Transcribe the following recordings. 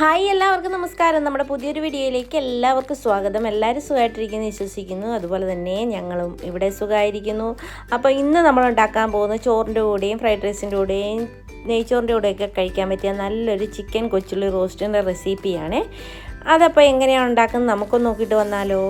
Hi എല്ലാവർക്കും നമസ്കാരം. നമ്മുടെ പുതിയൊരു വീഡിയോയിലേക്ക് എല്ലാവർക്കും സ്വാഗതം. എല്ലാവരും സുഖമായിട്ടിരിക്കുന്നു വിശ്വസിക്കുന്നു. അതുപോലെ തന്നെ ഞങ്ങളും ഇവിടെ സുഖമായിരിക്കുന്നു. അപ്പോൾ ഇന്ന് നമ്മൾ ഉണ്ടാക്കാൻ പോകുന്ന ചോറിന്റെ കൂടെയും ഫ്രൈഡ് റൈസിന്റെ കൂടെയും നെയ്ച്ചോറിന്റെ കൂടെയൊക്കെ കഴിക്കാൻ പറ്റിയ നല്ലൊരു ചിക്കൻ കൊച്ചുള്ളി റോസ്റ്റിന്റെ റെസിപ്പിയാണ്. അതപ്പോൾ എങ്ങനെയാണ് ഉണ്ടാക്കുന്നത്? നമുക്കൊന്ന് നോക്കിയിട്ട് വന്നാലോ?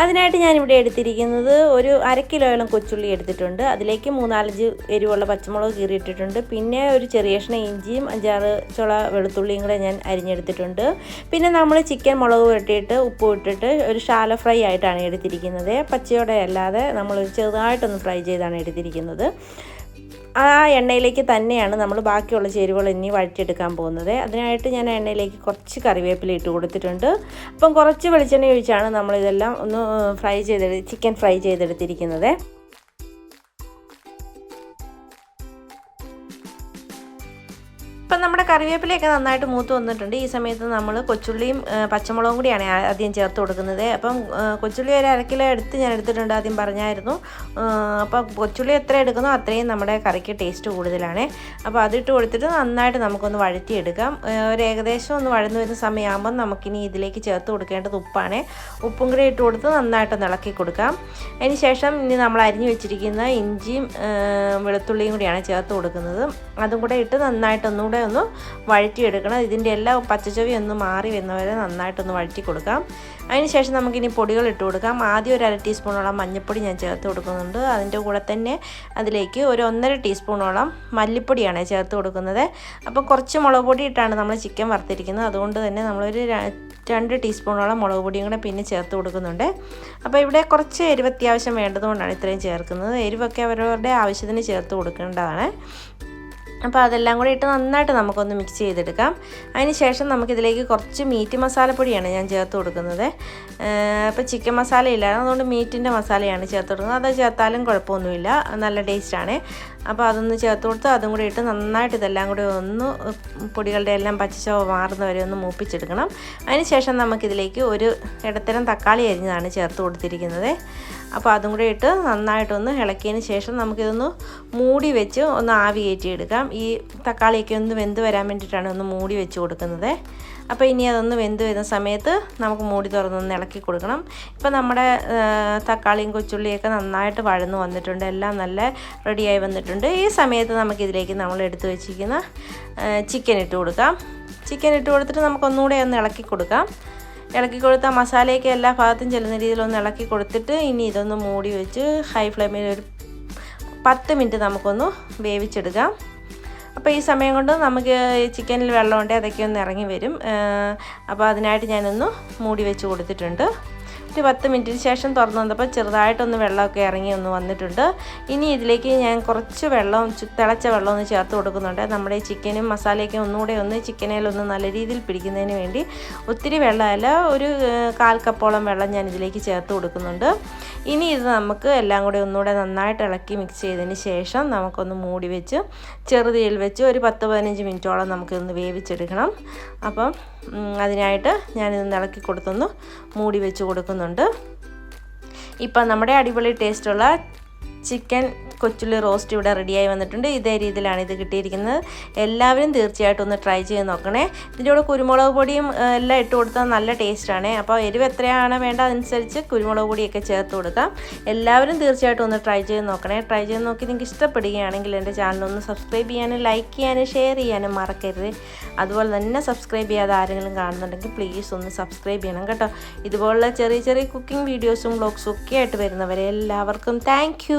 അതിനായിട്ട് ഞാനിവിടെ എടുത്തിരിക്കുന്നത് ഒരു അര കിലോയോളം കൊച്ചുള്ളി എടുത്തിട്ടുണ്ട്. അതിലേക്ക് മൂന്നാലഞ്ച് എരിവുള്ള പച്ചമുളക് കീറിയിട്ടിട്ടുണ്ട്. പിന്നെ ഒരു ചെറിയ കഷ്ണം ഇഞ്ചിയും അഞ്ചാറ് ചുള വെളുത്തുള്ളിയും കൂടെ ഞാൻ അരിഞ്ഞെടുത്തിട്ടുണ്ട്. പിന്നെ നമ്മൾ ചിക്കൻ മുളക് പുരട്ടിയിട്ട് ഉപ്പ് ഇട്ടിട്ട് ഒരു ഷാല ഫ്രൈ ആയിട്ടാണ് എടുത്തിരിക്കുന്നത്. പച്ചയോടെ അല്ലാതെ നമ്മൾ ചെറുതായിട്ടൊന്ന് ഫ്രൈ ചെയ്താണ് എടുത്തിരിക്കുന്നത്. ആ എണ്ണയിലേക്ക് തന്നെയാണ് നമ്മൾ ബാക്കിയുള്ള ചേരുവകൾ ഇനി വഴറ്റിയെടുക്കാൻ പോകുന്നത്. അതിനായിട്ട് ഞാൻ എണ്ണയിലേക്ക് കുറച്ച് കറിവേപ്പില ഇട്ട് കൊടുത്തിട്ടുണ്ട്. അപ്പം കുറച്ച് വെളിച്ചെണ്ണ ഒഴിച്ചാണ് നമ്മളിതെല്ലാം ഒന്ന് ഫ്രൈ ചെയ്തെടു ചിക്കൻ ഫ്രൈ ചെയ്തെടുത്തിരിക്കുന്നത്. ഇപ്പം നമ്മുടെ കറിവേപ്പിലയൊക്കെ നന്നായിട്ട് മൂത്ത് വന്നിട്ടുണ്ട്. ഈ സമയത്ത് നമ്മൾ കൊച്ചുള്ളിയും പച്ചമുളകും കൂടിയാണ് ആദ്യം ചേർത്ത് കൊടുക്കുന്നത്. അപ്പം കൊച്ചുള്ളി ഒരു അരക്കിലോ എടുത്ത് ഞാൻ എടുത്തിട്ടുണ്ട് ആദ്യം പറഞ്ഞായിരുന്നു. അപ്പോൾ കൊച്ചുള്ളി എത്ര എടുക്കുന്നോ അത്രയും നമ്മുടെ കറിക്ക് ടേസ്റ്റ് കൂടുതലാണ്. അപ്പോൾ അതിട്ട് കൊടുത്തിട്ട് നന്നായിട്ട് നമുക്കൊന്ന് വഴറ്റിയെടുക്കാം. ഒരു ഏകദേശം ഒന്ന് വഴന്നു വരുന്ന സമയമാകുമ്പം നമുക്കിനി ഇതിലേക്ക് ചേർത്ത് കൊടുക്കേണ്ടത് ഉപ്പാണ്. ഉപ്പും കൂടി ഇട്ട് കൊടുത്ത് നന്നായിട്ട് ഇളക്കി കൊടുക്കാം. അതിന് ശേഷം ഇനി നമ്മൾ അരിഞ്ഞു വെച്ചിരിക്കുന്ന ഇഞ്ചിയും വെളുത്തുള്ളിയും കൂടിയാണ് ചേർത്ത് കൊടുക്കുന്നത്. അതും കൂടെ ഇട്ട് നന്നായിട്ട് ഒന്നുകൂടെ ഒന്ന് വഴറ്റിയെടുക്കണം. ഇതിന്റെ എല്ലാ പച്ചച്ചവി ഒന്ന് മാറി വരുന്നവരെ നന്നായിട്ടൊന്ന് വഴറ്റി കൊടുക്കാം. അതിന് ശേഷം നമുക്കിനി പൊടികൾ ഇട്ട് കൊടുക്കാം. ആദ്യം ഒരു അര ടീസ്പൂണോളം മഞ്ഞൾപ്പൊടി ഞാൻ ചേർത്ത് കൊടുക്കുന്നുണ്ട്. അതിന്റെ കൂടെ തന്നെ അതിലേക്ക് ഒരു ഒന്നര ടീസ്പൂണോളം മല്ലിപ്പൊടിയാണ് ചേർത്ത് കൊടുക്കുന്നത്. അപ്പോൾ കുറച്ച് മുളക് പൊടി ഇട്ടാണ് നമ്മൾ ചിക്കൻ വറുത്തിരിക്കുന്നത്. അതുകൊണ്ട് തന്നെ നമ്മളൊരു രണ്ട് ടീസ്പൂണോളം മുളക് പൊടിയും കൂടെ പിന്നെ ചേർത്ത് കൊടുക്കുന്നുണ്ട്. അപ്പോൾ ഇവിടെ കുറച്ച് എരിവ് അത്യാവശ്യം വേണ്ടതുകൊണ്ടാണ് ഇത്രയും ചേർക്കുന്നത്. എരിവൊക്കെ അവരവരുടെ ആവശ്യത്തിന് ചേർത്ത് കൊടുക്കേണ്ടതാണ്. അപ്പോൾ അതെല്ലാം കൂടി ഇട്ട് നന്നായിട്ട് നമുക്കൊന്ന് മിക്സ് ചെയ്തെടുക്കാം. അതിന് ശേഷം നമുക്കിതിലേക്ക് കുറച്ച് മീറ്റ് മസാലപ്പൊടിയാണ് ഞാൻ ചേർത്ത് കൊടുക്കുന്നത്. അപ്പോൾ ചിക്കൻ മസാല ഇല്ലായിരുന്നു അതുകൊണ്ട് മീറ്റിന്റെ മസാലയാണ് ചേർത്ത് കൊടുക്കുന്നത്. അത് ചേർത്താലും കുഴപ്പമൊന്നുമില്ല. നല്ല ടേസ്റ്റാണ് അപ്പോൾ അതൊന്ന് ചേർത്ത് കൊടുത്ത് അതും കൂടി ഇട്ട് നന്നായിട്ട് ഇതെല്ലാം കൂടി ഒന്ന് പൊടികളുടെ എല്ലാം പച്ചച്ചോ മാറുന്ന വരെ ഒന്ന് മൂപ്പിച്ചെടുക്കണം. അതിന് ശേഷം നമുക്കിതിലേക്ക് ഒരു ഇടത്തരം തക്കാളി അരിഞ്ഞതാണ് ചേർത്ത് കൊടുത്തിരിക്കുന്നത്. അപ്പോൾ അതും കൂടെ ഇട്ട് നന്നായിട്ടൊന്ന് ഇളക്കിയതിന് ശേഷം നമുക്കിതൊന്ന് മൂടി വെച്ച് ഒന്ന് ആവി കയറ്റിയെടുക്കാം ഈ തക്കാളിയൊക്കെ ഒന്ന് വെന്ത് വരാൻ വേണ്ടിയിട്ടാണ് ഒന്ന് മൂടി വെച്ച് കൊടുക്കുന്നത്. അപ്പോൾ ഇനി അതൊന്ന് വെന്ത് വരുന്ന സമയത്ത് നമുക്ക് മൂടി തുറന്നൊന്ന് ഇളക്കി കൊടുക്കണം. ഇപ്പോൾ നമ്മുടെ തക്കാളിയും കൊച്ചുള്ളിയൊക്കെ നന്നായിട്ട് വഴന്ന് വന്നിട്ടുണ്ട്. എല്ലാം നല്ല റെഡിയായി വന്നിട്ടുണ്ട്. ഈ സമയത്ത് നമുക്കിതിലേക്ക് നമ്മൾ എടുത്തു വെച്ചിരിക്കുന്ന ചിക്കൻ ഇട്ട് കൊടുക്കാം. ചിക്കൻ ഇട്ട് കൊടുത്തിട്ട് നമുക്കൊന്നുകൂടെ ഒന്ന് ഇളക്കി കൊടുക്കാം. ഇളക്കി കൊടുത്ത മസാലയൊക്കെ എല്ലാ ഭാഗത്തും ചെല്ലുന്ന രീതിയിലൊന്ന് ഇളക്കി കൊടുത്തിട്ട് ഇനി ഇതൊന്ന് മൂടി വെച്ച് ഹൈ ഫ്ലെയിമിൽ ഒരു പത്ത് മിനിറ്റ് നമുക്കൊന്ന് വേവിച്ചെടുക്കാം. അപ്പോൾ ഈ സമയം കൊണ്ട് നമുക്ക് ചിക്കനിൽ വെള്ളമുണ്ട് അതൊക്കെ ഒന്ന് ഇറങ്ങി വരും. അപ്പോൾ അതിനായിട്ട് ഞാനൊന്ന് മൂടി വെച്ച് കൊടുത്തിട്ടുണ്ട്. ഒരു പത്ത് മിനിറ്റിന് ശേഷം തുറന്നു വന്നപ്പോൾ ചെറുതായിട്ടൊന്ന് വെള്ളമൊക്കെ ഇറങ്ങി ഒന്ന് വന്നിട്ടുണ്ട്. ഇനി ഇതിലേക്ക് ഞാൻ കുറച്ച് വെള്ളം തിളച്ച വെള്ളം ഒന്ന് ചേർത്ത് കൊടുക്കുന്നുണ്ട്. നമ്മുടെ ചിക്കനും മസാലയൊക്കെ ഒന്നുകൂടെ ഒന്ന് ചിക്കനിലൊന്ന് നല്ല രീതിയിൽ പിടിക്കുന്നതിന് വേണ്ടി ഒത്തിരി വെള്ളമല്ല ഒരു കാൽ കപ്പോളം വെള്ളം ഞാൻ ഇതിലേക്ക് ചേർത്ത് കൊടുക്കുന്നുണ്ട്. ഇനി ഇത് നമുക്ക് എല്ലാം കൂടി ഒന്നുകൂടെ നന്നായിട്ട് ഇളക്കി മിക്സ് ചെയ്തതിന് ശേഷം നമുക്കൊന്ന് മൂടി വെച്ച് ചെറുതീയിൽ വെച്ച് ഒരു പത്ത് പതിനഞ്ച് മിനിറ്റോളം നമുക്കിതൊന്ന് വേവിച്ചെടുക്കണം. അപ്പം അതിനായിട്ട് ഞാനിതൊന്ന് ഇളക്കി കൊടുത്തൊന്ന് മൂടി വെച്ച് കൊടുക്കുന്നുണ്ട് ഇപ്പം നമ്മുടെ അടിപൊളി ടേസ്റ്റുള്ള ചിക്കൻ കൊച്ചുള്ളി റോസ്റ്റ് ഇവിടെ റെഡിയായി വന്നിട്ടുണ്ട്. ഇതേ രീതിയിലാണ് ഇത് കിട്ടിയിരിക്കുന്നത്. എല്ലാവരും തീർച്ചയായിട്ടും ഒന്ന് ട്രൈ ചെയ്ത് നോക്കണേ. ഇതിന്റെ കൂടെ കുരുമുളക് പൊടിയും എല്ലാം ഇട്ട് കൊടുത്താൽ നല്ല ടേസ്റ്റാണ്. അപ്പോൾ എരിവ് എത്രയാണ് വേണ്ട അതനുസരിച്ച് കുരുമുളക് പൊടിയൊക്കെ ചേർത്ത് കൊടുക്കാം. എല്ലാവരും തീർച്ചയായിട്ടും ഒന്ന് ട്രൈ ചെയ്ത് നോക്കണേ. ട്രൈ ചെയ്ത് നോക്കി നിങ്ങൾക്ക് ഇഷ്ടപ്പെടുകയാണെങ്കിൽ എന്റെ ചാനൽ ഒന്ന് സബ്സ്ക്രൈബ് ചെയ്യാനും ലൈക്ക് ചെയ്യാനും ഷെയർ ചെയ്യാനും മറക്കരുത്. അതുപോലെ തന്നെ സബ്സ്ക്രൈബ് ചെയ്യാതെ ആരെങ്കിലും കാണുന്നുണ്ടെങ്കിൽ പ്ലീസ് ഒന്ന് സബ്സ്ക്രൈബ് ചെയ്യണം കേട്ടോ. ഇതുപോലുള്ള ചെറിയ ചെറിയ കുക്കിംഗ് വീഡിയോസും വ്ളോഗ്സും ഒക്കെ ആയിട്ട് വരുന്നവരെ എല്ലാവർക്കും താങ്ക്